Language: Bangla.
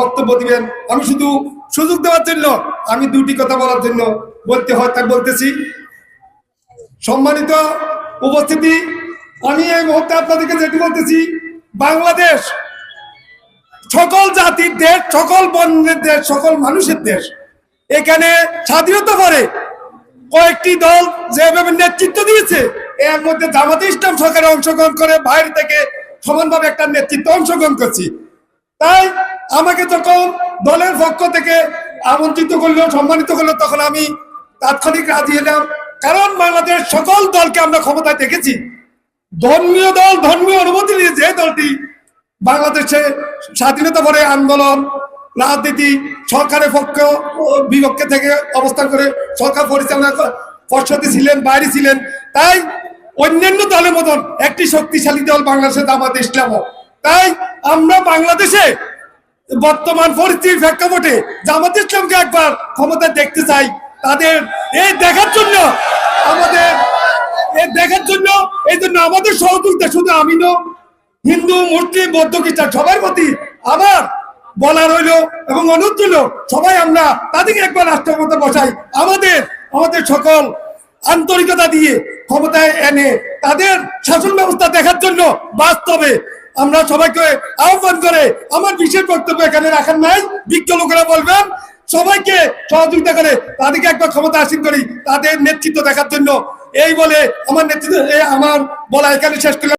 বক্তব্য দিবেন। আমি শুধু সুযোগ দেওয়ার জন্য, আমি দুটি কথা বলার জন্য বলতে হয়, তাই বলতেছি। সম্মানিত উপস্থিতি, আমি এই মুহূর্তে আপনাদেরকে যেটি বলতেছি, বাংলাদেশ সকল জাতির দেশ, সকল বর্ণের দেশ, সকল মানুষের দেশ, এখানে স্বাধীনতা পরে কয়েকটি দল যেভাবে নেতৃত্ব দিয়েছে, এর মধ্যে জামাতে ইসলাম সরকারে অংশগ্রহণ করে, বাইরে থেকে সমানভাবে একটা নেতৃত্ব অংশগ্রহণ করছি। তাই আমাকে যখন দলের পক্ষ থেকে আমন্ত্রিত করল, সম্মানিত করল, তখন আমি তাৎক্ষণিক রাজি এলাম কারণ বাংলাদেশ সকল দলকে আমরা ক্ষমতায় দেখেছি। ধর্মীয় দল, ধর্মীয় অনুমতি নিয়ে যে দলটি বাংলাদেশে স্বাধীনতা পরে আন্দোলন, রাজনীতি, সরকারের পক্ষ বিপক্ষে থেকে অবস্থান করে সরকার পরিচালনা পর্ষদে ছিলেন, বাইরে ছিলেন, তাই অন্যান্য দলের মতন একটি শক্তিশালী দল বাংলাদেশে জামাত ইসলাম তাই আমরা বাংলাদেশে বর্তমান পরিস্থিতির প্রেক্ষাপটে জামাত ইসলামকে একবার ক্ষমতায় দেখতে চাই। তাদের এই দেখার জন্য আমাদের এই দেখার জন্য, এই জন্য আমাদের সহযোগিতা শুধু আমি নয় হিন্দু, মুসলিম, বৌদ্ধ, খ্রিস্টান সবার প্রতি আবার বলা রইল এবং অনুরোধ রইল, সবাই আমরা তাদেরকে একবার রাষ্ট্রের মধ্যে বসাই। আমাদের আমাদের সকল আন্তরিকতা দিয়ে ক্ষমতায় এনে তাদের শাসন ব্যবস্থা দেখার জন্য বাস্তবে আমরা সবাইকে আহ্বান করে আমার বিশেষ বক্তব্য এখানে রাখার নাই। বিজ্ঞ লোকেরা বলবেন, সবাইকে সহযোগিতা করে তাদেরকে একবার ক্ষমতা আসীন করি, তাদের নেতৃত্ব দেখার জন্য। এই বলে আমার নেতৃত্ব আমার বলা এখানে শেষ করলাম।